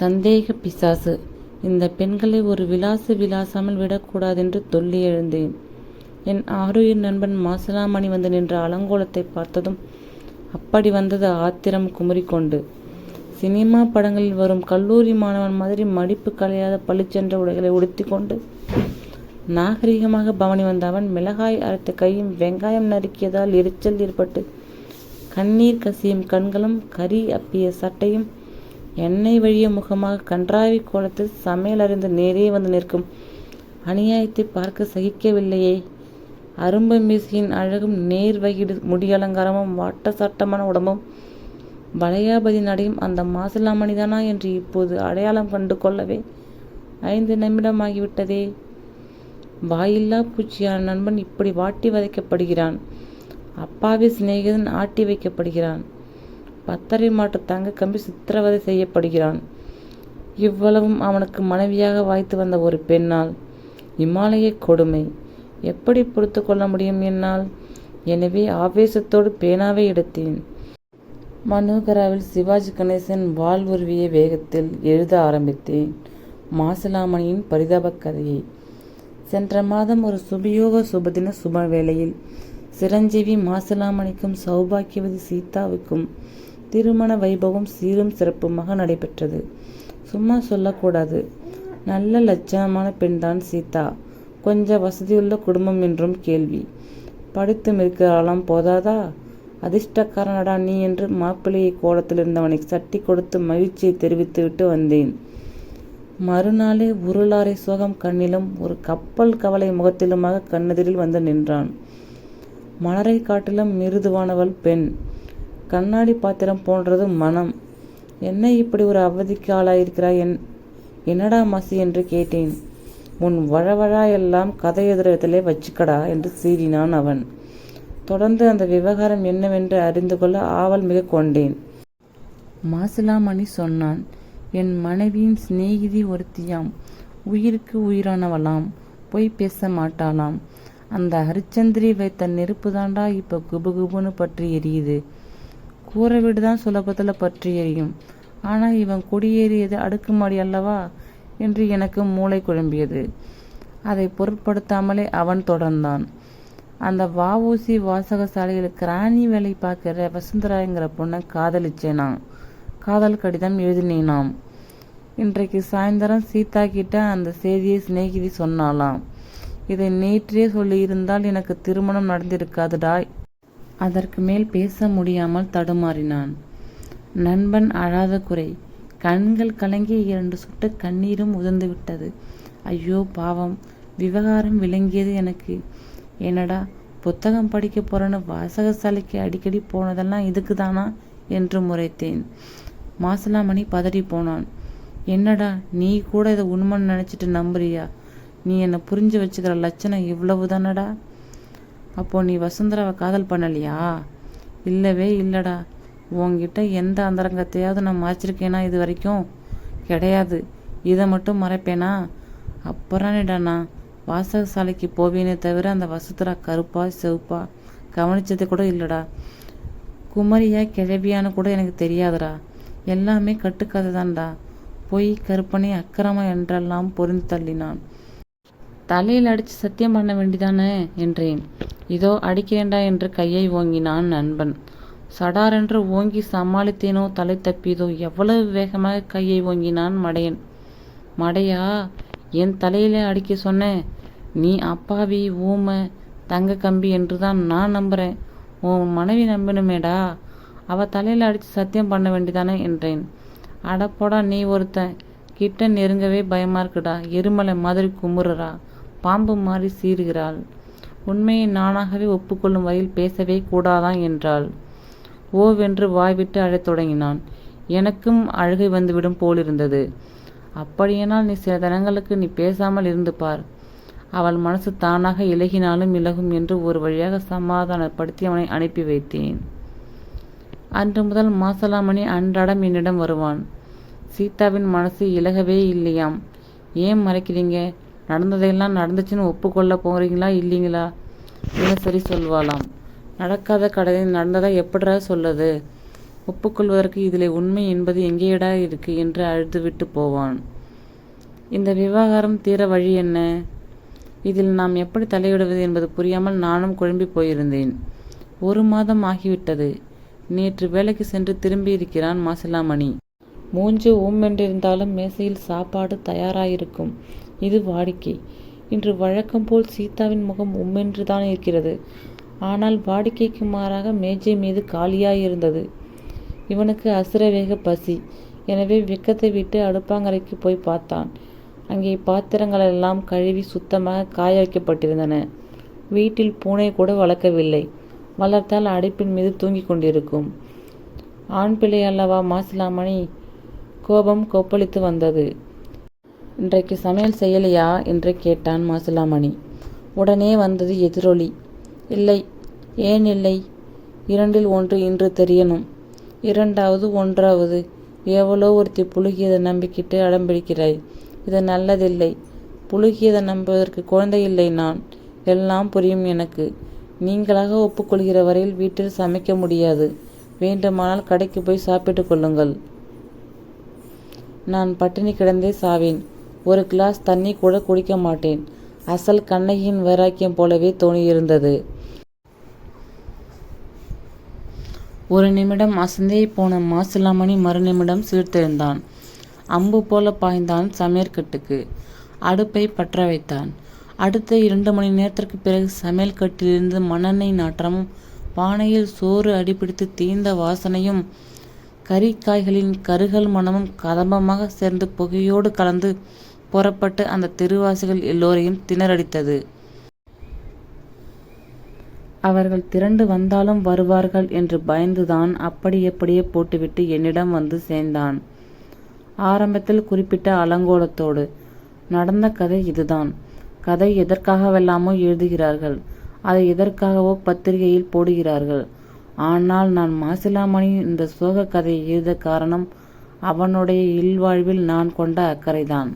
சந்தேக பிசாசு இந்த பெண்களை ஒரு விலாசு விலாசாமல் விடக்கூடாதென்று தொல்லி எழுந்தேன். என் ஆருயிர் நண்பன் மாசிலாமணி வந்து நின்ற அலங்கோலத்தை பார்த்ததும் அப்படி வந்தது ஆத்திரம் குமுறிக்கொண்டு. சினிமா படங்களில் வரும் கல்லூரி மாணவன் மாதிரி மடிப்பு கலையாத பளிச்சென்ற உடைகளை உடுத்திக்கொண்டு நாகரிகமாக பவனி வந்தவன் மிளகாய் அரைத்த கையும் வெங்காயம் நறுக்கியதால் எரிச்சல் ஏற்பட்டு கண்ணீர் கசியும் கண்களும் கரி அப்பிய சட்டையும் எண்ணெய் வழிய முகமாக கன்றாவி கோலத்தில் சமையல் அறிந்து நேரே வந்து நிற்கும். அநியாயத்தை பார்க்க சகிக்கவில்லையே. அரும்பு மீசியின் அழகும் நேர் வகிடு முடியலங்காரமும் வாட்ட சட்டமான உடம்பும். வளையாபதி நடையும் அந்த மாசிலாமணிதானா என்று இப்போது அடையாளம் கண்டு கொள்ளவே ஐந்து நிமிடமாகிவிட்டதே. வாயில்லா பூச்சியான நண்பன் இப்படி வாட்டி வதைக்கப்படுகிறான். அப்பாவி சிநேகிதன் ஆட்டி வைக்கப்படுகிறான். பத்தரை மாட்டு தங்க கம்பி சித்திரவதை செய்யப்படுகிறான். இவ்வளவும் அவனுக்கு மனைவியாக வாய்த்து வந்த ஒரு பெண்ணால் இமாலய கொடுமை. எப்படி பொறுத்து கொள்ள முடியும் என்னால்? எனவே ஆவேசத்தோடு பேனாவை எடுத்தேன். மனோகராவில் சிவாஜி கணேசன் வாள் உருவிய வேகத்தில் எழுத ஆரம்பித்தேன். மாசிலாமணியின் பரிதாபக் கதையை. சென்ற மாதம் ஒரு சுபயோக சுபதின சுப வேளையில் சிரஞ்சீவி மாசிலாமணிக்கும் சௌபாக்கியவதி சீதாவுக்கும் திருமண வைபவம் சீரும் சிறப்புமாக நடைபெற்றது. சும்மா சொல்லக்கூடாது. நல்ல லட்சணமான பெண்தான் சீதா. கொஞ்சம் வசதியுள்ள குடும்பம் என்றும் கேள்வி. படித்து இருக்கிறாளாம் போதாதா? அதிர்ஷ்டக்காரனடா நீ என்று மாப்பிள்ளையை கோலத்தில் இருந்தவனை சட்டி கொடுத்து மகிழ்ச்சியை தெரிவித்துவிட்டு வந்தேன். மறுநாளே உருளாரை சோகம் கண்ணிலும் ஒரு கப்பல் கவலை முகத்திலுமாக கண்ணெதிரில் வந்து நின்றான். மலரை காட்டிலும் மிருதுவானவள் பெண். கண்ணாடி பாத்திரம் போன்றது மனம். என்ன இப்படி ஒரு அவதிக்கு ஆளாயிருக்கிறாய்? என் என்னடா மசி என்று கேட்டேன். உன் வழவழா எல்லாம் கதை எதிரத்திலே வச்சுக்கடா என்று சீறினான் அவன். தொடர்ந்து அந்த விவகாரம் என்னவென்று அறிந்து கொள்ள ஆவல் மிக கொண்டேன். மாசிலாமணி சொன்னான் என் மனைவியின் சிநேகிதி ஒருத்தியாம். உயிருக்கு உயிரானவளாம். பொய் பேச மாட்டாளாம். அந்த ஹரிச்சந்திரி வைத்த நெருப்பு தாண்டா இப்போ குபுகுபுன்னு பற்றி எரியுது. கூரை வீடு தான் சுலபத்தில் பற்றி எரியும். ஆனால் இவன் குடியேறியது அடுக்குமாடி அல்லவா? என்று எனக்கு மூளை குழம்பியது. அதை பொருட்படுத்தாமலே அவன் தொடர்ந்தான். அந்த வஉசி வாசகசாலையில் கிராணி வேலை பார்க்குற வசுந்தராங்கிற பொண்ணை காதலிச்சேனா? காதல் கடிதம் எழுதினேனாம். இன்றைக்கு சாயந்தரம் சீதா கிட்ட அந்த செய்தியை சிநேகிதி சொன்னாலாம் இதை நேற்றே சொல்லியிருந்தால் எனக்கு திருமணம் நடந்திருக்காதுடா அதற்கு மேல் பேச முடியாமல் தடுமாறினான். நண்பன் அழாத குறை கண்கள் கலங்கி இரண்டு சுட்டு கண்ணீரும் உதிர்ந்துவிட்டது. ஐயோ பாவம் விவகாரம் விளங்கியது எனக்கு. என்னடா புத்தகம் படிக்க போறேன்னு வாசகசாலைக்கு அடிக்கடி போனதெல்லாம் இதுக்கு தானா என்று முறைத்தேன். மாசலாமணி பதறி போனான். என்னடா நீ கூட இதை உண்மைன்னு நினச்சிட்டு நம்புறியா? நீ என்னை புரிஞ்சு வச்சுக்கிற லட்சணம் இவ்வளவு தானடா அப்போ நீ வசுந்தராவை காதல் பண்ணலையா? இல்லவே இல்லடா. உங்ககிட்ட எந்த அந்தரங்கத்தையாவது நான் மறைச்சிருக்கேனா இது வரைக்கும்? கிடையாது. இதை மட்டும் மறைப்பேனா? அப்புறானேடா நான் வாசகசாலைக்கு போவேனே தவிர அந்த வசுந்தரா கருப்பா செவப்பா கவனிச்சது கூட இல்லைடா. குமரியா கிழவியான்னு கூட எனக்கு தெரியாதுடா. எல்லாமே கட்டுக்கதை தான்டா பொய் கருப்பனை அக்கிரமம் என்றெல்லாம் பொறிந்து தள்ளினான். தலையில் அடித்து சத்தியம் பண்ண வேண்டிதானே? என்றேன். இதோ அடிக்கிறேண்டா என்று கையை ஓங்கினான் நண்பன். சடாரென்று ஓங்கி சமாளித்தேனோ? தலை தப்பியதோ? எவ்வளவு வேகமாக கையை ஓங்கினான் மடையன். மடையா என் தலையிலே அடிக்க சொன்னேன் நீ அப்பாவி ஊமை தங்க கம்பி என்று தான் நான் நம்புகிறேன் உன் மனைவி நம்பணுமேடா. அவ தலையில் அடித்து சத்தியம் பண்ண வேண்டிதானே? என்றேன். அடப்போடா நீ ஒருத்தன். கிட்ட நெருங்கவே பயமா இருக்குடா. எருமலை மாதிரி குமுறுறா. பாம்பு மாறி சீறுகிறாள். உண்மையை நானாகவே ஒப்புக்கொள்ளும் வகையில் பேசவே கூடாதான் என்றாள். ஓவென்று வாய்விட்டு அழத் தொடங்கினான். எனக்கும் அழுகை வந்துவிடும் போலிருந்தது. அப்படியானால் நீ சில தினங்களுக்கு நீ பேசாமல் இருந்து பார். அவள் மனசு தானாக இலகினாலும் இலகும் என்று ஒரு வழியாக சமாதானப்படுத்தி அவனை அனுப்பி வைத்தேன். அன்று முதல் மாசலாமணி அன்றாடம் என்னிடம் வருவான். சீதாவின் மனசு இலகவே இல்லையாம். ஏன் மறைக்கிறீங்க? நடந்ததையெல்லாம் நடந்துச்சுன்னு ஒப்புக்கொள்ள போகிறீங்களா இல்லைங்களா? தினசரி சொல்வாளாம். நடக்காத கடையில் நடந்ததா எப்படிடா சொல்லுது ஒப்புக்கொள்வதற்கு இதிலே உண்மை என்பது எங்கேயடா இருக்கு என்று அழுதுவிட்டு போவான். இந்த விவகாரம் தீர வழி என்ன? இதில் நாம் எப்படி தலையிடுவது என்பது புரியாமல் நானும் குழம்பி போயிருந்தேன். ஒரு மாதம் ஆகிவிட்டது. நேற்று வேலைக்கு சென்று திரும்பியிருக்கிறான் மாசிலாமணி. மூஞ்சு ஊமென்றிருந்தாலும் மேசையில் சாப்பாடு தயாராயிருக்கும். இது வாடிக்கை. இன்று வழக்கம் போல் சீதாவின் முகம் உம்மென்றுதான் இருக்கிறது. ஆனால் வாடிக்கைக்கு மாறாக மேஜை மீது காலியாயிருந்தது. இவனுக்கு அசுரவேக பசி. எனவே வெக்கத்தை விட்டு அடுப்பாங்கரைக்கு போய் பார்த்தான். அங்கே பாத்திரங்களெல்லாம் கழுவி சுத்தமாக காய வைக்கப்பட்டிருந்தன வீட்டில் பூனை கூட வளர்க்கவில்லை. வளர்த்தால் அடுப்பின் மீது தூங்கிக் கொண்டிருக்கும். ஆண் பிள்ளை அல்லவா மாசிலாமணி? கோபம் கொப்பளித்து வந்தது. இன்றைக்கு சமையல் செய்யலையா? என்று கேட்டான் மாசிலாமணி. உடனே வந்தது எதிரொலி. இல்லை ஏன் இல்லை? இரண்டில் ஒன்று இன்று தெரியணும். இரண்டாவது ஒன்றாவது. எவ்வளோ ஒருத்தி புழுகியதை நம்பிக்கிட்டு அடம்பிடிக்கிறாய்? இது நல்லதில்லை. புழுகியதை நம்புவதற்கு குழந்தை இல்லை நான். எல்லாம் புரியும் எனக்கு. நீங்களாக ஒப்புக்கொள்கிற வரையில் வீட்டில் சமைக்க முடியாது. வேண்டுமானால் கடைக்கு போய் சாப்பிட்டு கொள்ளுங்கள். நான் பட்டினி கிடந்தே சாவேன். ஒரு கிளாஸ் தண்ணி கூட குடிக்க மாட்டேன். அசல் கண்ணகியின் வைராக்கியம் போலவே தோணியிருந்தது. ஒரு நிமிடம் அசந்தே போன மாசிலாமணி மறுநிமிடம் சீர்த்தெழுந்தான். அம்பு போல பாய்ந்தான் சமையற்கட்டுக்கு அடுப்பை பற்ற வைத்தான். அடுத்த இரண்டு மணி நேரத்திற்கு பிறகு சமையல் கட்டிலிருந்து மண்ணெண்ணெய் நாற்றமும் பானையில் சோறு அடிபிடித்து தீந்த வாசனையும் கறிக்காய்களின் கருகல் மனமும் கதம்பமாக சேர்ந்து புகையோடு கலந்து புறப்பட்டு அந்த தெருவாசிகள் எல்லோரையும் திணறடித்தது. அவர்கள் திரண்டு வந்தாலும் வருவார்கள் என்று பயந்துதான் அப்படி எப்படியே போட்டுவிட்டு என்னிடம் வந்து சேர்ந்தான். ஆரம்பத்தில் குறிப்பிட்ட அலங்கோலத்தோடு நடந்த கதை இதுதான். கதை எதற்காகவெல்லாமோ எழுதுகிறார்கள். அதை எதற்காகவோ பத்திரிகையில் போடுகிறார்கள். ஆனால் நான் மாசிலாமணி இந்த சோக கதையை எழுத காரணம் அவனுடைய இல்வாழ்வில் நான் கொண்ட அக்கறைதான்.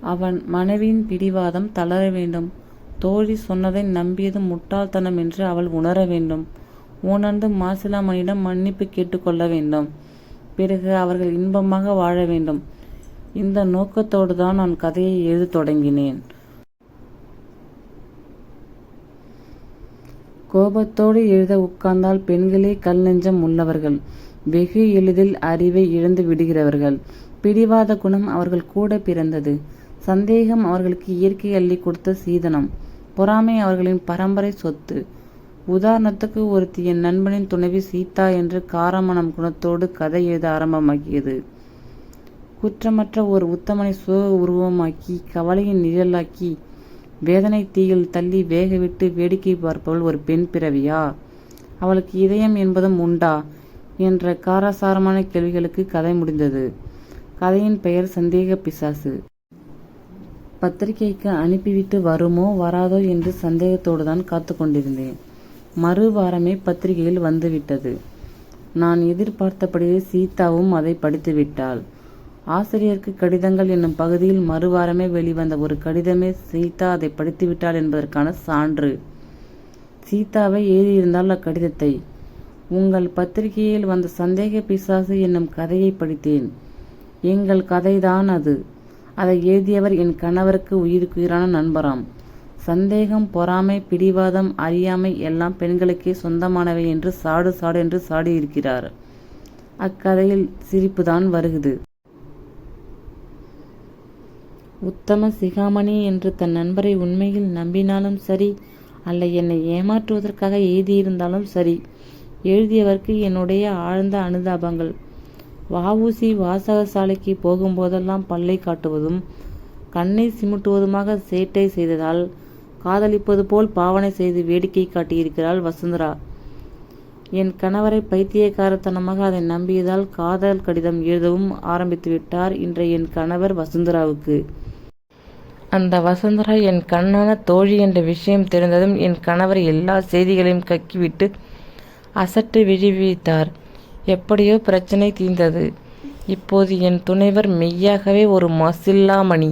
அவன் மனைவியின் பிடிவாதம் தளர வேண்டும். தோழி சொன்னதை நம்பியது முட்டாள்தனம் என்று அவள் உணர வேண்டும். உணர்ந்து மாசிலாமணியிடம் மன்னிப்பு கேட்டுக்கொள்ள வேண்டும். பிறகு அவர்கள் இன்பமாக வாழ வேண்டும். இந்த நோக்கத்தோடு தான் நான் கதையை எழுதத் தொடங்கினேன். கோபத்தோடு எழுத உட்கார்ந்தால் பெண்களே கல் நெஞ்சம் உள்ளவர்கள். வெகு எளிதில் அறிவை இழந்து விடுகிறவர்கள். பிடிவாத குணம் அவர்கள் கூட பிறந்தது. சந்தேகம் அவர்களுக்கு இயற்கை அள்ளி கொடுத்த சீதனம். பொறாமை அவர்களின் பரம்பரை சொத்து. உதாரணத்துக்கு ஒருத்தி என் நண்பனின் துணைவி சீதா என்று காரமணம் குணத்தோடு கதை எழுத ஆரம்பமாக்கியது. குற்றமற்ற ஒரு உத்தமனை சுக உருவமாக்கி கவலையின் நிழலாக்கி வேதனை தீயில் தள்ளி வேகவிட்டு வேடிக்கை பார்ப்பவள் ஒரு பெண் பிறவியா? அவளுக்கு இதயம் என்பதும் உண்டா? என்ற காரசாரமான கேள்விகளுக்கு கதை முடிந்தது. கதையின் பெயர் சந்தேக பிசாசு. பத்திரிகைக்கு அனுப்பிவிட்டு வருமோ வராதோ என்று சந்தேகத்தோடு தான் காத்து கொண்டிருந்தேன் மறு வாரமே பத்திரிகையில் வந்துவிட்டது. நான் எதிர்பார்த்தபடியே சீதாவும் அதை படித்துவிட்டாள். ஆசிரியருக்கு கடிதங்கள் என்னும் பகுதியில் மறுவாரமே வெளிவந்த ஒரு கடிதமே சீதா அதை படித்துவிட்டாள் என்பதற்கான சான்று. சீதாவை எழுதியிருந்தால் அக்கடிதத்தை. உங்கள் பத்திரிகையில் வந்த சந்தேக பிசாசு என்னும் கதையை படித்தேன். எங்கள் கதைதான் அது. அதை எழுதியவர் என் கணவருக்கு உயிருக்குயிரான நண்பராம். சந்தேகம் பொறாமை பிடிவாதம் அறியாமை எல்லாம் பெண்களுக்கே சொந்தமானவை என்று சாடு சாடு என்று சாடியிருக்கிறார். அக்கதையில் சிரிப்புதான் வருகுது. உத்தம சிகாமணி என்று தன் நண்பரை உண்மையில் நம்பினாலும் சரி அல்ல என்னை ஏமாற்றுவதற்காக எழுதியிருந்தாலும் சரி எழுதியவருக்கு என்னுடைய ஆழ்ந்த அனுதாபங்கள். வஉசி வாசகசாலைக்கு போகும்போதெல்லாம் பல்லை காட்டுவதும் கண்ணை சிமிட்டுவதுமாக சேட்டை செய்ததால் காதலிப்பது போல் பாவனை செய்து வேடிக்கை காட்டியிருக்கிறாள் வசுந்தரா. என் கணவரை பைத்தியக்காரத்தனமாக அதை நம்பியதால் காதல் கடிதம் எழுதவும் ஆரம்பித்து விட்டார் இன்றைய என் கணவர் வசுந்தராவுக்கு. அந்த வசுந்தரா என் கண்ணான தோழி என்ற விஷயம் தெரிந்ததும் என் கணவர் எல்லா செய்திகளையும் கக்கிவிட்டு அசட்டு விழிவித்தார். எப்படியோ பிரச்சனை தீர்ந்தது. இப்போது என் துணைவர் மெய்யாகவே ஒரு மசில்லாமணி.